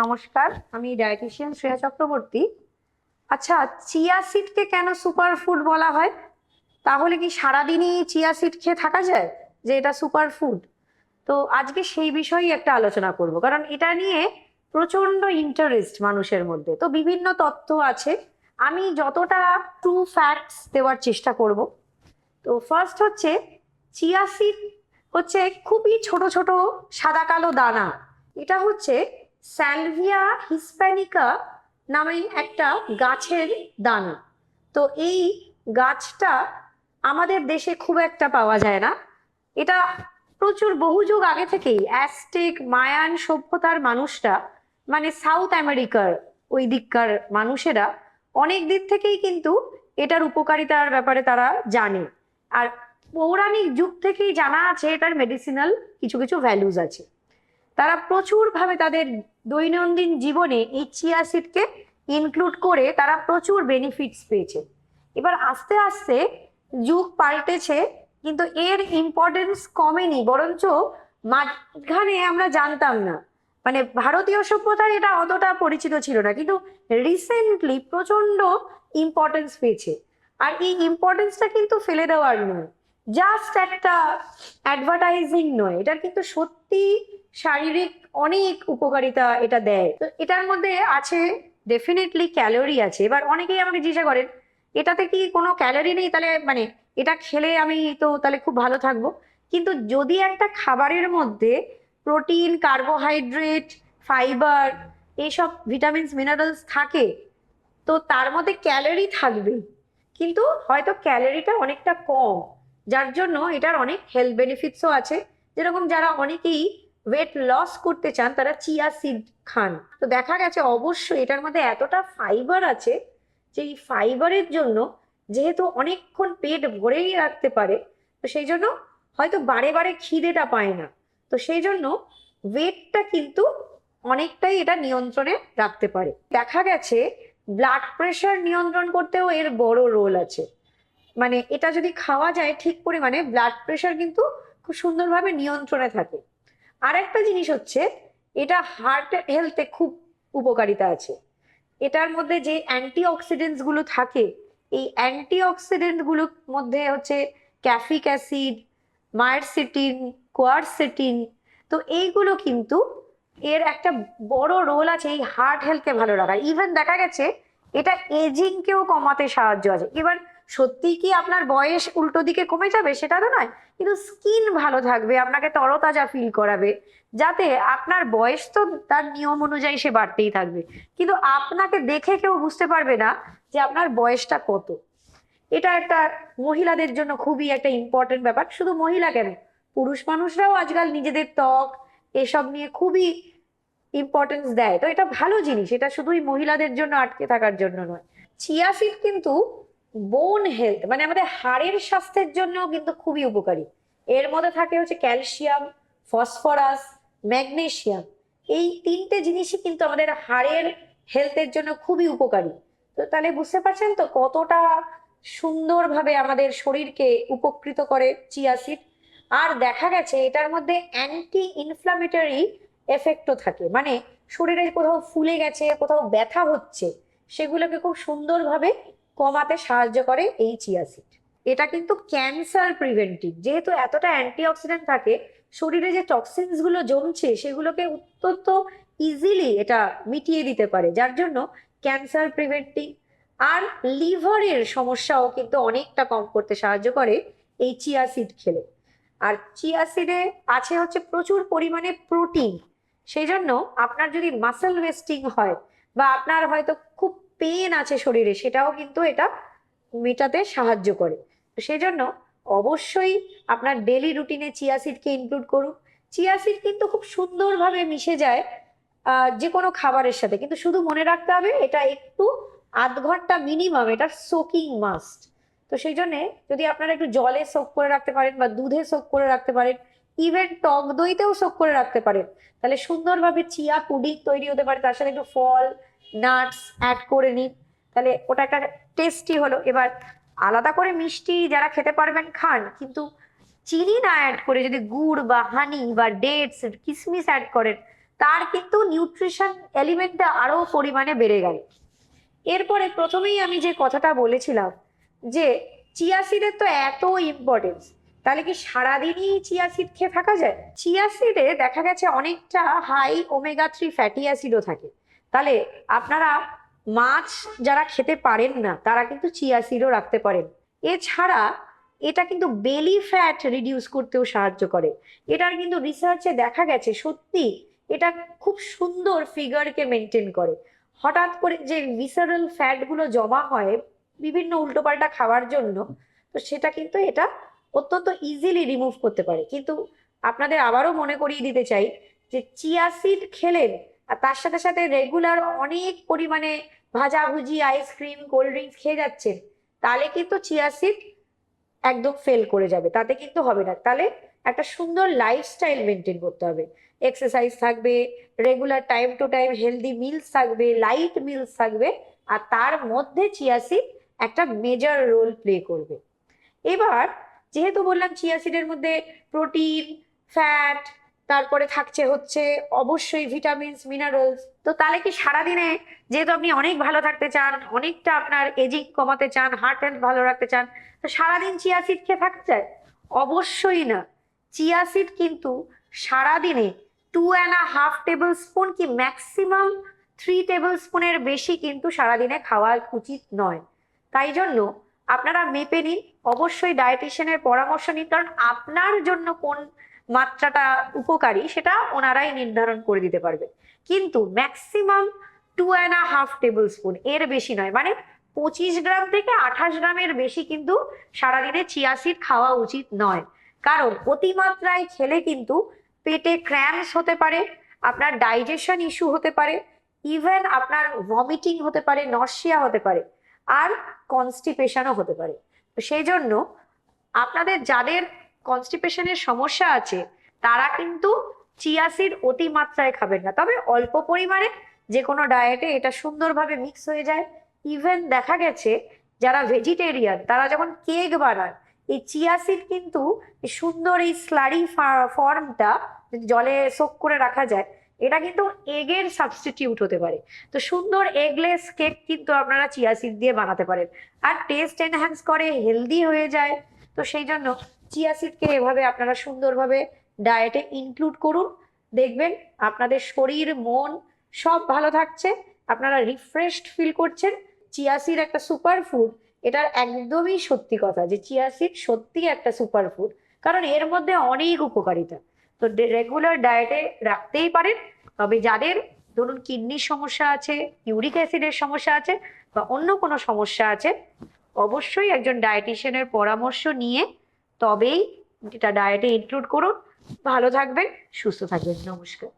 নমস্কার, আমি ডায়েটিশিয়ান শ্রেয়া চক্রবর্তী। আচ্ছা চিয়া সিডকে কেন সুপার ফুড বলা হয়? তাহলে কি সারাদিনই চিয়া সিড খেয়ে থাকা যায় যে এটা সুপার ফুড তো আজকে সেই বিষয়েই একটা আলোচনা করব, কারণ এটা নিয়ে প্রচণ্ড ইন্টারেস্ট মানুষের মধ্যে। তো বিভিন্ন তথ্য আছে, আমি যতটা ট্রু ফ্যাক্টস দেওয়ার চেষ্টা করব। তো ফার্স্ট হচ্ছে, চিয়া সিড হচ্ছে খুবই ছোট ছোট সাদা কালো দানা। এটা হচ্ছে স্যালভিয়া হিসপ্যানিকা নামে একটা গাছের দানা। তো এই গাছটা আমাদের দেশে খুব একটা পাওয়া যায় না। এটা প্রচুর বহু যুগ আগে থেকেই অ্যাস্টেক মায়ান সভ্যতার মানুষরা মানে সাউথ আমেরিকার ওই দিককার মানুষেরা অনেক দিক থেকেই কিন্তু এটার উপকারিতার ব্যাপারে তারা জানে। আর পৌরাণিক যুগ থেকেই জানা আছে এটার মেডিসিনাল কিছু কিছু ভ্যালুজ আছে। তারা প্রচুরভাবে তাদের দৈনন্দিন জীবনে এই চিয়া সিডকে ইনক্লুড করে তারা প্রচুর বেনিফিটস পেয়েছে। এবার আস্তে আস্তে যুগ পাল্টেছে, কিন্তু এর ইম্পর্টেন্স কমেনি, বরঞ্চ মাঝখানে আমরা জানতাম না। মানে ভারতীয় সভ্যতার এটা অতটা পরিচিত ছিল না, কিন্তু রিসেন্টলি প্রচণ্ড ইম্পর্টেন্স পেয়েছে। আর এই ইম্পর্টেন্সটা কিন্তু ফেলে দেওয়ার নয় জাস্ট একটা অ্যাডভার্টাইজিং নয় এটার কিন্তু সত্যি শারীরিক অনেক উপকারিতা এটা দেয়। তো এটার মধ্যে আছে ডেফিনেটলি ক্যালোরি আছে। এবার অনেকেই আমাকে জিজ্ঞাসা করেন, এটাতে কি কোনো ক্যালোরি নেই? তাহলে মানে এটা খেলে আমি তো তাহলে খুব ভালো থাকব। কিন্তু যদি একটা খাবারের মধ্যে প্রোটিন কার্বোহাইড্রেট ফাইবার এইসব ভিটামিনস মিনারেলস থাকে, তো তার মধ্যে ক্যালোরি থাকবে কিন্তু হয়তো ক্যালোরিটা অনেকটা কম, যার জন্য এটার অনেক হেলথ বেনিফিটসও আছে। যেরকম যারা অনেকেই ওয়েট লস করতে চান তারা চিয়া সিড খান। তো দেখা গেছে অবশ্যই এটার মধ্যে এতটা ফাইবার আছে যে এই ফাইবারের জন্য যেহেতু অনেকক্ষণ পেট ভরেই রাখতে পারে, তো সেই জন্য হয়তো বারে বারে খিদেটা পায় না। তো সেই জন্য ওয়েটটা কিন্তু অনেকটাই এটা নিয়ন্ত্রণে রাখতে পারে। দেখা গেছে ব্লাড প্রেশার নিয়ন্ত্রণ করতেও এর বড় রোল আছে। মানে এটা যদি খাওয়া যায় ঠিক পরিমাণে ব্লাড প্রেশার কিন্তু খুব সুন্দরভাবে নিয়ন্ত্রণে থাকে। আর একটা জিনিস হচ্ছে, এটা হার্ট হেলথে খুব উপকারিতা আছে। এটার মধ্যে যে অ্যান্টি অক্সিডেন্টসগুলো থাকে, এই অ্যান্টি গুলোর মধ্যে হচ্ছে ক্যাফিক অ্যাসিড মায়ারসিটিন কোয়ারসিটিন তো এইগুলো কিন্তু এর একটা বড় রোল আছে এই হার্ট হেলথকে ভালো রাখার। ইভেন দেখা গেছে, এটা এজিংকেও কমাতে সাহায্য আছে। এবার সত্যিই কি আপনার বয়স উল্টো দিকে কমে যাবে? সেটা তো নয়। কিন্তু স্কিন ভালো থাকবে, আপনাকে তরতাজা ফিল করাবে। যাতে আপনার বয়স তো তার নিয়ম অনুযায়ী সে বাড়তেই থাকবে। কিন্তু আপনাকে দেখে কেউ বুঝতে পারবে না যে আপনার বয়সটা কত। এটা একটা মহিলাদের জন্য খুবই একটা ইম্পর্টেন্ট ব্যাপার। শুধু মহিলা কেন? পুরুষ মানুষরাও আজকাল নিজেদের ত্বক এসব নিয়ে খুবই ইম্পর্টেন্স দেয়। তো এটা ভালো জিনিস। এটা শুধুই মহিলাদের জন্য আটকে থাকার জন্য নয়। চিয়া সিড কিন্তু বোন হেলথ মানে আমাদের হাড়ের স্বাস্থ্যের জন্যও কিন্তু খুবই উপকারী। এর মধ্যে থাকে হচ্ছে ক্যালসিয়াম ফসফরাস ম্যাগনেশিয়াম এই তিনটে জিনিসই কিন্তু আমাদের হাড়ের হেলথের জন্য খুবই উপকারী। তো তাহলে বুঝতে পারছেন তো কতটা সুন্দরভাবে আমাদের শরীরকে উপকৃত করে চিয়া সিড আর দেখা গেছে এটার মধ্যে অ্যান্টি ইনফ্লামেটরি এফেক্টও থাকে। মানে শরীরে কোথাও ফুলে গেছে, কোথাও ব্যথা হচ্ছে, সেগুলোকে খুব সুন্দরভাবে কমাতে সাহায্য করে এই চিয়া সিড এটা কিন্তু ক্যান্সার প্রিভেন্টিভ যেহেতু এতটা অ্যান্টিঅক্সিডেন্ট থাকে, শরীরে যে টক্সিনসগুলো জমছে, সেগুলোকে অত্যন্ত ইজিলি এটা মিটিয়ে দিতে পারে, যার জন্য ক্যান্সার প্রিভেন্টিং আর লিভারের সমস্যাও কিন্তু অনেকটা কম করতে সাহায্য করে এই চিয়া সিড খেলে। আর চিয়া সিডে আছে হচ্ছে প্রচুর পরিমাণে প্রোটিন সেই জন্য আপনার যদি মাসেল ওয়েস্টিং হয় বা আপনার হয়তো খুব পেন আছে শরীরে, সেটাও কিন্তু এটা মেটাতে সাহায্য করে। তো সেই জন্য অবশ্যই আপনার ডেলি রুটিনে চিয়া সিডকে ইনক্লুড করুন। চিয়া সিড কিন্তু খুব সুন্দরভাবে মিশে যায় যে কোনো খাবারের সাথে। কিন্তু শুধু মনে রাখতে হবে, এটা একটু আধ ঘণ্টা মিনিমাম এটা সোকিং মাস্ট তো সেই জন্যে যদি আপনারা একটু জলে সোক করে রাখতে পারেন বা দুধে সোক করে রাখতে পারেন ইভেন টক দইতেও সোক করে রাখতে পারেন, তাহলে সুন্দরভাবে চিয়া পুডিং তৈরি হতে পারে, তার সাথে একটু ফল নাটস অ্যাড করে নিন তাহলে ওটা একটা টেস্টি হলো। এবার আলাদা করে মিষ্টি যারা খেতে পারবেন খান, কিন্তু চিনি না অ্যাড করে যদি গুড় বা হানি বা ডেটস কিসমিস অ্যাড করেন, তার কিন্তু নিউট্রিশন এলিমেন্টটা আরও পরিমাণে বেড়ে গেল। এরপরে প্রথমেই আমি যে কথাটা বলেছিলাম, যে চিয়া সিডের তো এত ইম্পর্টেন্স তাহলে কি সারাদিনই চিয়া সিড খেয়ে থাকা যায়? চিয়া সিডে দেখা গেছে অনেকটা হাই ওমেগা থ্রি ফ্যাটি অ্যাসিডও থাকে। তাহলে আপনারা মাছ যারা খেতে পারেন না, তারা কিন্তু চিয়া সিডও রাখতে পারেন। এছাড়া এটা কিন্তু বেলি ফ্যাট রিডিউস করতেও সাহায্য করে। এটার কিন্তু রিসার্চে দেখা গেছে সত্যি, এটা খুব সুন্দর ফিগারকে মেনটেন করে। হঠাৎ করে যে ভিসারাল ফ্যাটগুলো জমা হয় বিভিন্ন উল্টোপাল্টা খাওয়ার জন্য, তো সেটা কিন্তু এটা অত্যন্ত ইজিলি রিমুভ করতে পারে। কিন্তু আপনাদের আবারও মনে করিয়ে দিতে চাই যে চিয়া সিড খেলেন আর তার সাথে সাথে রেগুলার অনেক পরিমাণে ভাজাভুজি আইসক্রিম কোল্ড ড্রিঙ্কস খেয়ে যাচ্ছেন তাহলে কিন্তু চিয়া সিড একদম ফেল করে যাবে। তাতে কিন্তু হবে না। তাহলে একটা সুন্দর লাইফস্টাইল মেনটেন করতে হবে। এক্সারসাইজ থাকবে regular time to time healthy meals থাকবে লাইট মিলস থাকবে, আর তার মধ্যে চিয়া সিড একটা মেজর রোল প্লে করবে। এবার যেহেতু বললাম চিয়া সিডের মধ্যে প্রোটিন ফ্যাট তারপরে থাকছে হচ্ছে অবশ্যই ভিটামিনস মিনারেলস তো তাহলে কি সারাদিনে যেহেতু আপনি অনেক ভালো থাকতে চান, অনেকটা আপনার এজিং কমাতে চান হার্ট হেলথ ভালো রাখতে চান, তো সারাদিন চিয়া সিড খেয়ে থাকতে চায়? অবশ্যই না। চিয়া সিড কিন্তু সারাদিনে two and a half tablespoon কি ম্যাক্সিমাম থ্রি টেবিল স্পুনের বেশি কিন্তু সারাদিনে খাওয়া উচিত নয়। তাই জন্য আপনারা মেপে নিন, অবশ্যই ডায়েটিশিয়ানের পরামর্শ নিন, কারণ আপনার জন্য কোন মাত্রাটা উপকারী, সেটা ওনারাই নির্ধারণ করে দিতে পারবে। কিন্তু maximum two and half tablespoon এর বেশি নয়। মানে পঁচিশ গ্রাম থেকে আঠাশ গ্রামের বেশি কিন্তু সারাদিনে চিয়া খাওয়া উচিত নয়। কারণ অতিমাত্রায় খেলে কিন্তু পেটে ক্র্যামস হতে পারে, আপনার ডাইজেশন ইস্যু হতে পারে ইভেন আপনার ভমিটিং হতে পারে নর্সিয়া হতে পারে, আর কনস্টিপেশনও হতে পারে। সেই জন্য আপনাদের যাদের কনস্টিপেশনের সমস্যা আছে, তারা কিন্তু চিয়া সিড অতিমাত্রায় খাবেন না। তবে অল্প পরিমাণে যে কোনো ডায়েটে এটা সুন্দরভাবে মিক্স হয়ে যায়। ইভেন দেখা গেছে যারা ভেজিটেরিয়ান তারা যখন কেক বানান এই চিয়া সিড কিন্তু সুন্দর এই স্লারি ফর্মটা জলে সোক করে রাখা যায়, এটা কিন্তু এগের সাবস্টিটিউট হতে পারে। তো সুন্দর এগলেস কেক কিন্তু আপনারা চিয়া সিড দিয়ে বানাতে পারেন। আর টেস্ট এনহ্যান্স করে হেলদি হয়ে যায়। তো সেই জন্য চিয়া সিডকে এভাবে আপনারা সুন্দরভাবে ডায়েটে ইনক্লুড করুন। দেখবেন আপনাদের শরীর, মন সব ভালো থাকছে। আপনারা রিফ্রেশড ফিল করছেন। চিয়া সিড একটা সুপার ফুড এটার একদমই সত্যি কথা যে চিয়া সিড সত্যি একটা সুপার ফুড কারণ এর মধ্যে অনেক উপকারিতা। তো রেগুলার ডায়েটে রাখতেই পারেন। তবে যাদের ধরুন কিডনির সমস্যা আছে ইউরিক অ্যাসিডের সমস্যা আছে, বা অন্য কোনো সমস্যা আছে, অবশ্যই একজন ডায়েটিশিয়ানের পরামর্শ নিয়ে তবেই এটা ডায়েটে ইনক্লুড করুন। ভালো থাকবেন সুস্থ থাকবেন। নমস্কার।